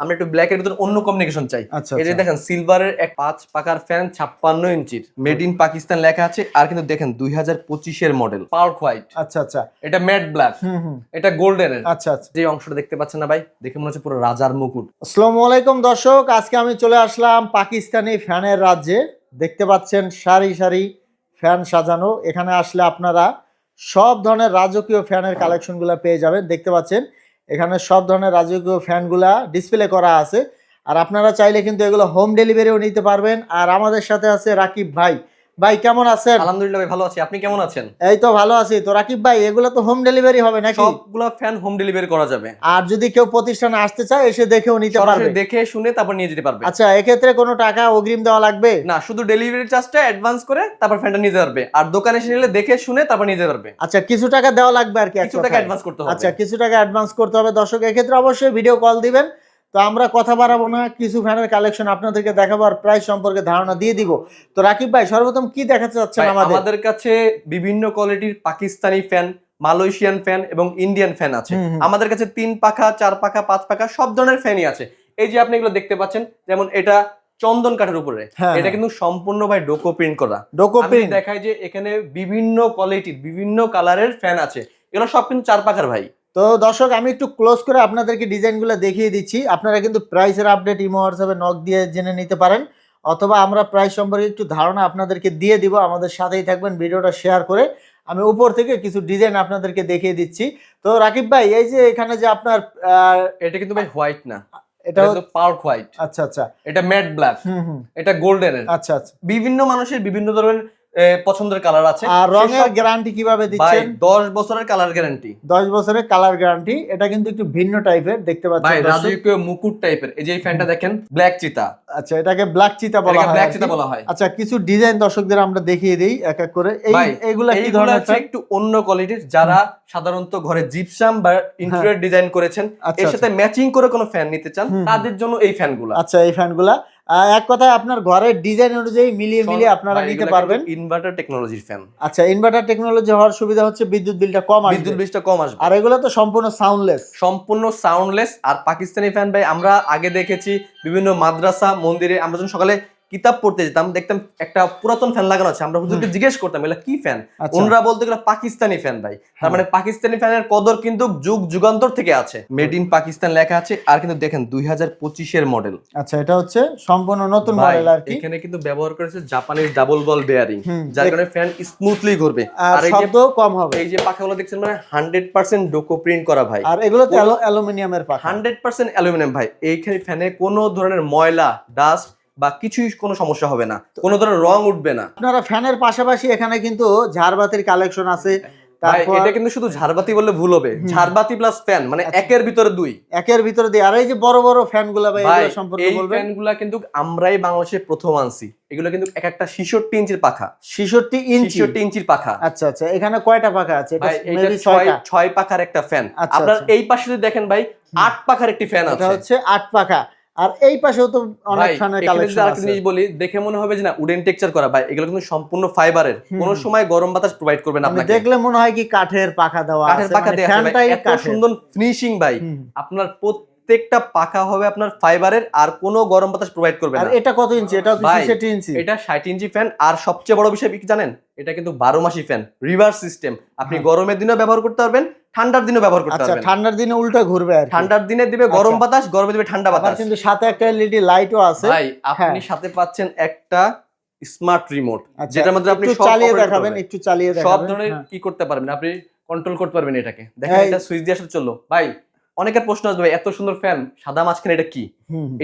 আমরা একটু ব্ল্যাক এর ভিতর অন্য কমিউনিকেশন চাই। আচ্ছা এই যে আচ্ছা। দেখেন সিলভারের এক পাঁচ পাকার ফ্যান ছাপ্পান্ন ইঞ্চির মেড ইন পাকিস্তান লেখা আছে আর কিন্তু দেখেন দুই হাজার পঁচিশের মডেল পার্ক হোয়াইট আচ্ছা আচ্ছা। এটা ম্যাট ব্ল্যাক এটা গোল্ডেন এর। আচ্ছা আচ্ছা। যে অংশটা দেখতে পাচ্ছেন না ভাই দেখে মনে হচ্ছে পুরো রাজার মুকুট। আসসালামু আলাইকুম দর্শক আজকে আমি চলে আসলাম পাকিস্তানি ফ্যানের রাজ্যে। দেখতে পাচ্ছেন সারি সারি ফ্যান সাজানো। এখানে আসলে আপনারা সব ধরনের রাজকীয় ফ্যানের কালেকশনগুলো পেয়ে যাবেন। দেখতে পাচ্ছেন এখানে সব ধরনের রাজকীয় ফ্যানগুলা ডিসপ্লে করা আছে। আর আপনারা চাইলে কিন্তু এগুলো হোম ডেলিভারিও নিতে পারবেন। আর আমাদের সাথে আছে রাকিব ভাই। ভাই কেমন আছেন? আলহামদুলিল্লাহ ভাই ভালো আছি। আপনি কেমন আছেন? এই তো ভালো আছি। তো রাকিব ভাই এগুলো তো হোম ডেলিভারি হবে নাকি? সবগুলা ফ্যান হোম ডেলিভারি করা যাবে। আর যদি কেউ প্রতিষ্ঠানে আসতে চায় এসে দেখেও নিতে পারবে। দেখে শুনে তারপর নিয়ে যেতে পারবে। আচ্ছা এক্ষেত্রে কোনো টাকা অগ্রিম দেওয়া লাগবে? না শুধু ডেলিভারি চার্জটা অ্যাডভান্স করে তারপর ফ্যানটা নিতে পারবে। আর দোকানে এসে নিলে দেখে শুনে তারপর নিয়ে যেতে পারবে। আচ্ছা কিছু টাকা দেওয়া লাগবে আর কি কিছু টাকা অ্যাডভান্স করতে হবে। আচ্ছা কিছু টাকা অ্যাডভান্স করতে হবে। দর্শক এক্ষেত্রে অবশ্যই ভিডিও কল দিবেন। তো আমরা কথা বাড়াবো না কিছু ফ্যানের কালেকশন আপনাদেরকে দেখাবো আর প্রাইস সম্পর্কে ধারণা দিয়ে দিব। তো রাকিব ভাই সর্বপ্রথম কি দেখাতে চাচ্ছেন আমাদের? আমাদের কাছে বিভিন্ন কোয়ালিটির পাকিস্তানি ফ্যান মালয়েশিয়ান ফ্যান এবং ইন্ডিয়ান ফ্যান আছে। আমাদের কাছে তিন পাখা চার পাখা পাঁচ পাখা সব ধরনের ফ্যানই আছে। এই যে আপনি এগুলো দেখতে পাচ্ছেন যেমন এটা চন্দন কাঠের উপরে। হ্যাঁ, এটা হ্যাঁ। কিন্তু সম্পূর্ণ ভাই ডোকো প্রিন্ট করা। ডোকো প্রিন্ট দেখায় যে এখানে বিভিন্ন কোয়ালিটির বিভিন্ন কালারের ফ্যান আছে। এগুলো সব কিন্তু চার পাখার ভাই। তো দর্শক আমি একটু ক্লোজ করে আপনাদেরকে ডিজাইনগুলো দেখিয়ে দিচ্ছি। আপনারা কিন্তু প্রাইসের আপডেট ইমো হোয়াটসঅ্যাপে নক দিয়ে জেনে নিতে পারেন। অথবা আমরা প্রাইস সম্পর্কে একটু ধারণা আপনাদেরকে দিয়ে দিব আমাদের সাথেই থাকবেন ভিডিওটা শেয়ার করে আমি উপর থেকে কিছু ডিজাইন আপনাদেরকে দেখিয়ে দিচ্ছি। তো রাকিব ভাই এই যে এখানে যে আপনার এটা কিন্তু ভাই হোয়াইট না। এটা হচ্ছে- পার্ক হোয়াইট আচ্ছা আচ্ছা। এটা ম্যাট ব্ল্যাক হুম হুম। এটা গোল্ডেন আচ্ছা আচ্ছা। বিভিন্ন মানুষের বিভিন্ন ধরনের পছন্দের কালার আছে। আর রঙের গ্যারান্টি কীভাবে ভাই দিচ্ছেন? দশ বছরের কালার গ্যারান্টি দশ বছরের কালার গ্যারান্টি এটা কিন্তু একটু ভিন্ন টাইপের দেখতে ভাই পাচ্ছেন। রাজকীয় মুকুট টাইপের এই যে এই ফ্যানটা দেখেন ব্ল্যাক চিতা। আচ্ছা এটাকে ব্ল্যাক চিতা বলা হয় ব্ল্যাক চিতা বলা হয়। আচ্ছা কিছু ডিজাইন দর্শকদের আমরা দেখিয়ে দিই এক এক করে। এই ভাই, এইগুলা কি ধরনের ফ্যান একটু অন্য কোয়ালিটির যারা সাধারণত ঘরে জিপসাম বা ইন্টেরিয়র ডিজাইন করেছেন আচ্ছা এর সাথে ম্যাচিং করে কোনো ফ্যান নিতে চান। তাদের জন্য এই ফ্যানগুলো আচ্ছা এই ফ্যানগুলা এক কথায় আপনার ঘরের ডিজাইন অনুযায়ী মিলিয়ে মিলিয়ে আপনারা নিতে পারবেন। ইনভার্টার টেকনোলজির ফ্যান আচ্ছা ইনভার্টার টেকনোলজি হওয়ার সুবিধা হচ্ছে বিদ্যুৎ বিলটা কম বিদ্যুৎ আসবে বিলটা কম আসবে। আর এগুলো তো সম্পূর্ণ সাউন্ডলেস সম্পূর্ণ সাউন্ডলেস আর পাকিস্তানি ফ্যান ভাই আমরা আগে দেখেছি বিভিন্ন মাদ্রাসা মন্দিরে আমরা যখন সকালে কিতাব পড়তে যেতাম দেখতাম একটা পুরাতন ফ্যান লাগানো আছে আমরা হুজুরকে জিজ্ঞেস করতাম এগুলো কি ফ্যান আচ্ছা। ওনরা বলতে গেলে পাকিস্তানি ফ্যান ভাই। তার। মানে পাকিস্তানি ফ্যানের কদর কিন্তু যুগ যুগান্তর থেকে আছে। মেড ইন পাকিস্তান লেখা আছে আর কিন্তু দেখেন দুই হাজার পঁচিশের মডেল আচ্ছা এটা হচ্ছে সম্পূর্ণ নতুন মডেল আর কি। এখানে কিন্তু ব্যবহার করেছে জাপানিজ ডাবল বল বেয়ারিং যার কারণে ফ্যান স্মুথলি ঘুরবে। আর আর এই শব্দ কম হবে। এই যে পাখাগুলো দেখছেন মানে হান্ড্রেড পার্সেন্ট ডোকো প্রিন্ট করা ভাই। আর এগুলো তো অ্যালুমিনিয়ামের পাখা। হান্ড্রেড পার্সেন্ট অ্যালুমিনিয়াম ভাই। এইখানে ফ্যানে কোনো ধরনের ময়লা ডাস্ট বা কিছুই কোনো সমস্যা হবে না। কোনো ধরনের রং উঠবে না। আপনারা ফ্যানের পাশাপাশি এখানে কিন্তু ঝাড়বাতির কালেকশন আছে। এটা কিন্তু শুধু ঝাড়বাতি বললে ভুল হবে। ঝাড়বাতি প্লাস ফ্যান মানে আচ্ছা। একের ভিতরে দুই। একের ভিতরে দিয়ে আর এই যে বড় বড় ফ্যানগুলা ভাই এগুলো সম্পর্কে বলবেন? ফ্যানগুলা কিন্তু আমরাই বাংলাদেশে প্রথম আনছি। এগুলো কিন্তু এক একটা ছিষট্টি ইঞ্চির পাখা। ছেষট্টি ইঞ্চি? ছিষট্টি ইঞ্চির পাখা। আচ্ছা আচ্ছা। এখানে কয়টা পাখা আছে? এটা ছয় ছয় পাখার একটা ফ্যান আচ্ছা, আপনার আচ্ছা। এই পাশে যদি দেখেন ভাই আট পাখার একটি ফ্যান এটা আছে। হচ্ছে আট পাখা। আর এই পাশেও তো অনেক ফ্যানের কালেকশন আছে। জিনিস বলি দেখে মনে হবে যে না উডেন টেক্সচার করা ভাই এগুলো কিন্তু সম্পূর্ণ ফাইবারের। কোনো সময় গরম বাতাস প্রোভাইড করবে না আপনাকে। দেখলে মনে হয় কি কাঠের পাখা দেওয়া কাঠের পাখা মানে আছে ফ্যানটাই এত সুন্দর ফিনিশিং ভাই। আপনার প্রত্যেকটা পাখা হবে আপনার ফাইবারের আর কোনো গরম বাতাস প্রোভাইড করবে আর না। এটা কত ইঞ্চি? এটা ভাই, ছেষট্টি ইঞ্চি। এটা ষাট ইঞ্চি ফ্যান আর সবচেয়ে বড় বিষয় কি জানেন? এটা কিন্তু বারো মাসি ফ্যান রিভার্স সিস্টেম আপনি হ্যাঁ। গরমের দিনেও ব্যবহার করতে পারবেন ঠান্ডার দিনেও ব্যবহার করতে আচ্ছা পারবেন। ঠান্ডার দিনে উল্টা ঘুরবে আর ঠান্ডার দিনে দিবে গরম আচ্ছা। বাতাস গরমে দিবে ঠান্ডা বাতাস। কিন্তু সাথে একটা এলইডি লাইটও আছে। ভাই আপনি হ্যাঁ। সাথে পাচ্ছেন একটা স্মার্ট রিমোট যেটার মধ্যে আপনি সব চালিয়ে দেখাবেন একটু চালিয়ে দেখাবেন সব ধরনের হ্যাঁ। কি করতে পারবেন? আপনি কন্ট্রোল করতে পারবেন এটাকে। দেখেন এটা সুইচ দিয়ে আসলে চলল। ভাই অনেকের প্রশ্ন আসবে এত সুন্দর ফ্যান সাদা মাঝখানে এটা কি।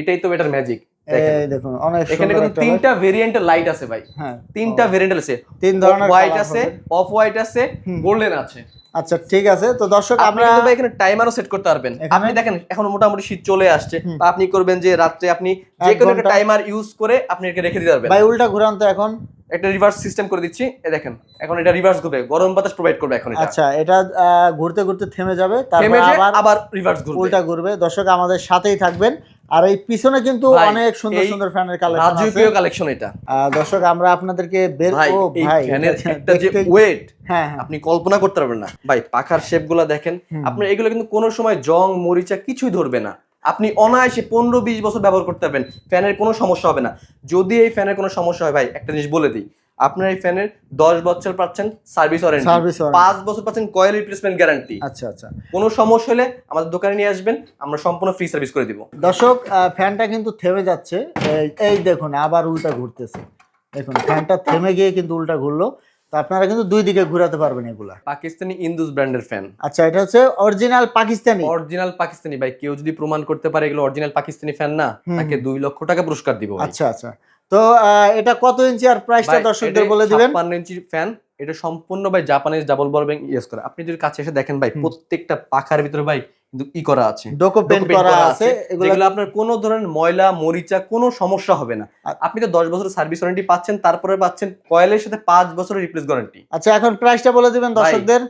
এটাই তো এটার ম্যাজিক দেখেন। দেখুন অনেক এখানে কিন্তু তিনটা ভেরিয়েন্টের লাইট আছে ভাই। হ্যাঁ। তিনটা ভেরিয়েন্ট আছে। তিন ধরনের হোয়াইট আছে অফ হোয়াইট আছে গোল্ডেন আছে। আচ্ছা ঠিক আছে। তো দর্শক আপনি কিন্তু ভাই এখানে টাইমারও সেট করতে পারবেন। আপনি দেখেন এখন মোটামুটি শীত চলে আসছে। বা আপনি করবেন যে রাত্রে আপনি যে কোনো একটা। টাইমার ইউজ করে আপনি এটাকে রেখে দিতে পারবেন। ভাই উল্টা ঘুরান তো এখন। একটা রিভার্স সিস্টেম করে দিচ্ছি। এ দেখেন এখন এটা রিভার্স ঘুরবে। গরম বাতাস প্রোভাইড করবে এখন এটা। আচ্ছা এটা আহ, ঘুরতে ঘুরতে থেমে যাবে। তারপর আবার আবার রিভার্স ঘুরবে। উল্টা ঘুরবে। দর্শক আমাদের সাথেই থাকবেন। আর এই পিছনে কিন্তু অনেক সুন্দর সুন্দর ফ্যানের কালেকশন আছে। রাজকীয় কালেকশন এটা। দর্শক আমরা আপনাদেরকে বের ভাই ও এই ভাই ফ্যানের একটা যে ওয়েট হ্যাঁ হ্যাঁ। আপনি কল্পনা করতে পারবেন না। ভাই পাখার শেপগুলা দেখেন। হুম। আপনার এগুলো কিন্তু কোনো সময় জং মরিচা কিছুই ধরবে না। আপনি অনায়াসে পনেরো বিশ বছর ব্যবহার করতে পারবেন। ফ্যানের কোনো সমস্যা হবে না। যদি এই ফ্যানের কোনো সমস্যা হয় ভাই একটা জিনিস বলে দিই। আপনার এই ফ্যানের দশ বছর পাচ্ছেন সার্ভিস ওয়ারেন্টি। সার্ভিস পাঁচ বছর পাচ্ছেন কয়েল রিপ্লেসমেন্ট গ্যারান্টি আচ্ছা আচ্ছা। কোনো সমস্যা হলে আমাদের দোকানে নিয়ে আসবেন আমরা সম্পূর্ণ ফ্রি সার্ভিস করে দিব। দর্শক ফ্যানটা কিন্তু থেমে যাচ্ছে। এই- দেখুন আবার উল্টা ঘুরতেছে। দেখুন ফ্যানটা থেমে গিয়ে কিন্তু উল্টা ঘুরলো। তো আপনারা কিন্তু দুই দিকে ঘুরাতে পারবেন এগুলা। পাকিস্তানি ইন্দুস ব্র্যান্ডের ফ্যান। আচ্ছা এটা হচ্ছে অরিজিনাল পাকিস্তানি। অরিজিনাল পাকিস্তানি। ভাই কেউ যদি প্রমাণ করতে পারে এগুলো অরিজিনাল পাকিস্তানি ফ্যান না তাকে দুই লক্ষ টাকা পুরস্কার দিব আচ্ছা আচ্ছা। তো এটা কত ইঞ্চি আর প্রাইসটা দর্শকদের বলে দিবেন? 56 ইঞ্চির ফ্যান এটা সম্পূর্ণ ভাই Japanese double ball bearing use করে। আপনি যদি কাছে এসে দেখেন ভাই প্রত্যেকটা পাখার ভিতরে ভাই কিন্তু ই করা আছে। ডোকো পেন্ট করা আছে এগুলো আপনার কোনো ধরনের ময়লা মরিচা কোনো সমস্যা হবে না। আপনি তো দশ বছরের সার্ভিস ওয়ারেন্টি পাচ্ছেন তারপরে পাচ্ছেন কয়েলের সাথে পাঁচ বছরের রিপ্লেস ওয়ারেন্টি আচ্ছা এখন প্রাইসটা বলে দিবেন দর্শকদের।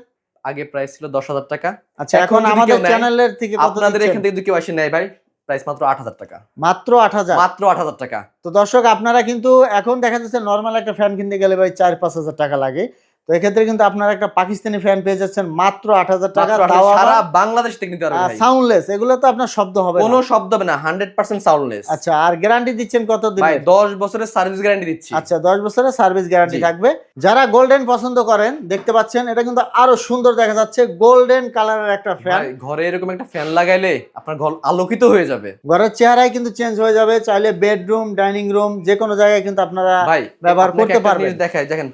আগে প্রাইস ছিল দশ হাজার টাকা। আচ্ছা এখন আমাদের চ্যানেলের থেকে আপনাদের এখান থেকে যদি কেউ আসে নেয় ভাই প্রাইস মাত্র আট হাজার টাকা। মাত্র আট হাজার? মাত্র আট হাজার টাকা। তো দর্শক আপনারা কিন্তু এখন দেখা যাচ্ছে নর্মাল একটা ফ্যান কিনতে গেলে ভাই চার পাঁচ হাজার টাকা লাগে। তো এক্ষেত্রে কিন্তু আপনারা একটা পাকিস্তানি ফ্যান পেয়ে যাচ্ছেন মাত্র আট হাজার টাকা। মাত্র 8,000 তাও সারা বাংলাদেশ থেকে নিতে পারবেন সাউন্ডলেস এগুলো তো আপনার শব্দ হবে কোনো শব্দ হবে না হান্ড্রেড পার্সেন্ট সাউন্ডলেস আচ্ছা আর গ্যারান্টি দিচ্ছেন কত দিন? ভাই দশ বছরের সার্ভিস গ্যারান্টি দিচ্ছি। আচ্ছা দশ বছরের সার্ভিস গ্যারান্টি থাকবে। যারা গোল্ডেন পছন্দ করেন দেখতে পাচ্ছেন এটা কিন্তু আরও সুন্দর দেখা যাচ্ছে। গোল্ডেন কালারের একটা ফ্যান ঘরে এরকম একটা ফ্যান লাগাইলে আপনার ঘর আলোকিত হয়ে যাবে। ঘরের চেহারাই কিন্তু চেঞ্জ হয়ে যাবে। চাইলে বেডরুম ডাইনিং রুম যে কোনো জায়গায় কিন্তু আপনারা ব্যবহার করতে পারবেন। দেখায় দেখেন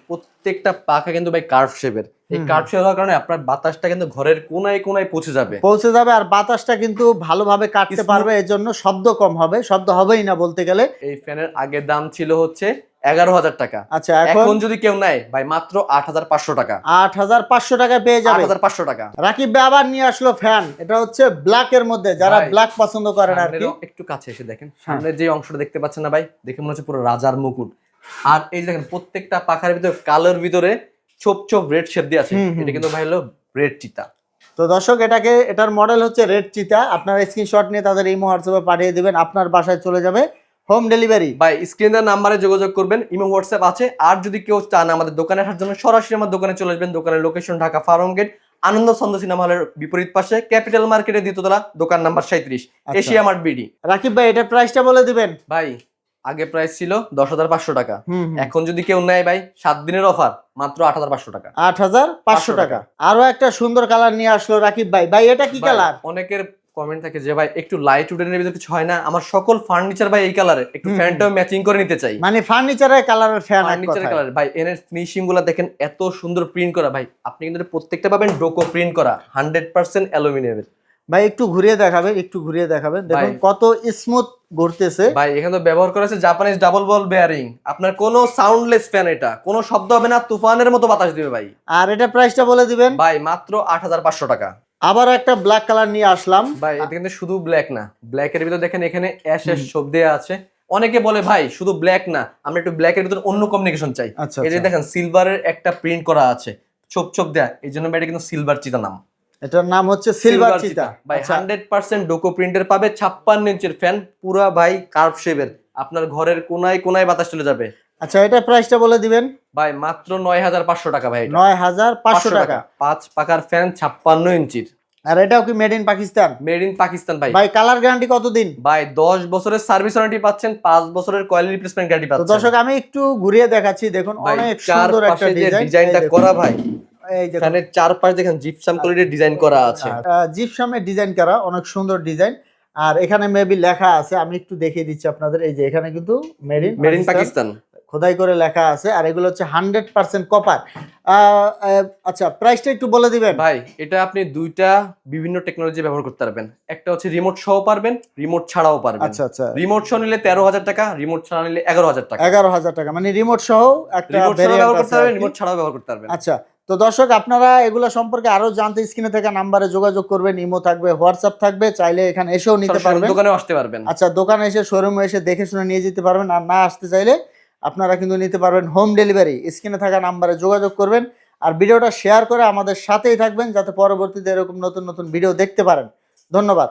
প্রত্যেকটা পাখা কিন্তু ভাই কার্ভ শেপের এই কার্ভ শেপ হওয়ার কারণে আপনার বাতাসটা কিন্তু ঘরের কোনায় কোনায় পৌঁছে যাবে। পৌঁছে যাবে আর বাতাসটা কিন্তু ভালোভাবে কাটতে পারবে এর জন্য শব্দ কম হবে। শব্দ হবেই না বলতে গেলে। এই ফ্যানের আগের দাম ছিল হচ্ছে এগারো হাজার টাকা। আচ্ছা এখন? যদি কেউ নেয় ভাই মাত্র আট হাজার পাঁচশো টাকা। আট হাজার পাঁচশো টাকায় পেয়ে যাবে। হাজার পাঁচশো টাকা। রাকিব ভাই আবার নিয়ে আসলো ফ্যান। এটা হচ্ছে ব্ল্যাক এর মধ্যে যারা ব্ল্যাক পছন্দ করেন আর একটু কাছে এসে দেখেন। সামনের যে অংশটা দেখতে পাচ্ছেন না ভাই দেখে মনে হচ্ছে পুরো রাজার মুকুট। আর এই দেখেন প্রত্যেকটা পাখার ভিতরে কালোর ভিতরে ছোপ ছোপ রেড শেপ দিয়ে আছে। এটা কিন্তু ভাই হলো রেড চিতা। তো দর্শক এটাকে এটার মডেল হচ্ছে রেড চিতা। আপনারা স্ক্রিনশট নিয়ে তাদের ইমো হোয়াটসঅ্যাপে পাঠিয়ে দিবেন আপনার বাসায় চলে যাবে হোম ডেলিভারি ভাই স্ক্রিন দেওয়ার নাম্বারে যোগাযোগ করবেন ইমো হোয়াটসঅ্যাপ আছে। আর যদি কেউ চান আমাদের দোকানে আসার জন্য সরাসরি আমার দোকানে চলে আসবেন। দোকানের location Dhaka farm gate Ananda Chhanda cinema হলের বিপরীত পাশে ক্যাপিটাল মার্কেটের দ্বিতীয়তলা দোকান নাম্বার সাঁত্রিশ আচ্ছা। Asia mart BD. রাকিব ভাই এটার প্রাইসটা বলে দিবেন। ভাই আগে প্রাইস ছিল দশ হাজার পাঁচশো টাকা। এখন যদি কেউ নেয় ভাই সাত দিনের অফার মাত্র আট হাজার পাঁচশো টাকা। আট হাজার পাঁচশো টাকা। আরও একটা সুন্দর কালার নিয়ে আসলো রাকিব ভাই। ভাই এটা কি কালার অনেকের কমেন্ট থাকে যে ভাই একটু লাইট উডেনের ভিতরে কিছু হয় না। আমার সকল ফার্নিচার ভাই এই কালারে একটু ফ্যানটাও ম্যাচিং করে নিতে চাই। মানে ফার্নিচারের কালারের ফ্যান কালার ভাই এর ফিনিশিংগুলো দেখেন এত সুন্দর প্রিন্ট করা। ভাই আপনি কিন্তু প্রত্যেকটা পাবেন ডোকো প্রিন্ট করা। হান্ড্রেড পার্সেন্ট অ্যালুমিনিয়ামের ভাই একটু ঘুরিয়ে দেখাবেন একটু ঘুরিয়ে দেখাবেন। দেখুন কত স্মুথ ঘুরতেছে ভাই এখানে তো ব্যবহার করা আছে জাপানিজ ডাবল বল বেয়ারিং আপনার কোনো সাউন্ডলেস ফ্যান এটা। কোনো শব্দ হবে না তুফানের মতো বাতাস দিবে ভাই। আর এটা প্রাইসটা বলে দিবেন? ভাই মাত্র আট হাজার পাঁচশো টাকা। আবার একটা ব্ল্যাক কালার নিয়ে আসলাম। ভাই এটা কিন্তু শুধু ব্ল্যাক না। ব্ল্যাক এর ভিতর দেখেন এখানে অ্যাশ অ্যাশ দেওয়া আছে। অনেকে বলে ভাই শুধু ব্ল্যাক না আমরা একটু ব্ল্যাক এর ভিতর অন্য কমিউনিকেশন চাই। আচ্ছা এই যে আচ্ছা। দেখেন সিলভারের একটা প্রিন্ট করা আছে। ছোপ ছোপ দেয়া। এই জন্য এটা কিন্তু সিলভার চিতা নাম এটার নাম হচ্ছে সিলভার চিতা ভাই আচ্ছা। হান্ড্রেড পার্সেন্ট ডোকো প্রিন্টের পাবে ছাপ্পান্ন ইঞ্চের ফ্যান পুরা ভাই কার্ভ শেপের আপনার ঘরের কোনায় কোনায় বাতাস চলে যাবে। আচ্ছা এটা প্রাইসটা বলে দিবেন। ভাই মাত্র নয় হাজার পাঁচশো টাকা ভাই এটা। নয় হাজার পাঁচশো টাকা। পাঁচ পাকার ফ্যান ছাপ্পান্ন ইঞ্চির। আর এটাও কি made in Pakistan made in Pakistan ভাই। ভাই কালার গ্যারান্টি কতদিন? ভাই দশ বছরের সার্ভিস ওয়ারেন্টি পাচ্ছেন পাঁচ বছরের কয়েল রিপ্লেসমেন্ট গ্যারান্টি তো দর্শক আমি একটু ঘুরিয়ে দেখাচ্ছি দেখুন অনেক সুন্দর একটা ডিজাইন ডিজাইনটা করা ভাই এই দেখুন ফ্যানের চারপাশ দেখেন জিপসাম কোয়ালিটির ডিজাইন করা আছে। জিপসামের ডিজাইন করা অনেক সুন্দর ডিজাইন আর এখানে মেবি লেখা আছে আমি একটু দেখিয়ে দিচ্ছি আপনাদের এই যে এখানে কিন্তু made in made in Pakistan খোদাই করে লেখা আছে আর এগুলো হচ্ছে হান্ড্রেড পার্সেন্ট কপার আচ্ছা প্রাইসটা একটু বলে দিবেন। ভাই এটা আপনি দুইটা বিভিন্ন টেকনোলজি ব্যবহার করতে পারবেন। একটা হচ্ছে রিমোট সহ পারবেন রিমোট ছাড়াও পারবেন। আচ্ছা আচ্ছা। রিমোট সহ নিলে তেরো হাজার টাকা রিমোট ছাড়া নিলে এগারো হাজার টাকা। এগারো হাজার টাকা মানে রিমোট সহ একটা ব্যবহার করতে পারবেন রিমোট ছাড়াও ব্যবহার করতে পারবেন। আচ্ছা তো দর্শক আপনারা এগুলো সম্পর্কে আরও জানতে স্ক্রিনে থাকা নাম্বারে যোগাযোগ করবেন ইমো থাকবে হোয়াটসঅ্যাপ থাকবে চাইলে এখানে এসেও নিতে পারবেন। দোকানে আসতে পারবেন। আচ্ছা দোকানে এসে শোরুমে এসে দেখে শুনে নিয়ে যেতে পারবেন আর না আসতে চাইলে আপনারা কিন্তু নিতে পারবেন হোম ডেলিভারি স্ক্রিনে থাকা নাম্বারে যোগাযোগ করবেন আর ভিডিওটা শেয়ার করে আমাদের সাথেই থাকবেন যাতে পরবর্তীতে এরকম নতুন নতুন ভিডিও দেখতে পারেন। ধন্যবাদ।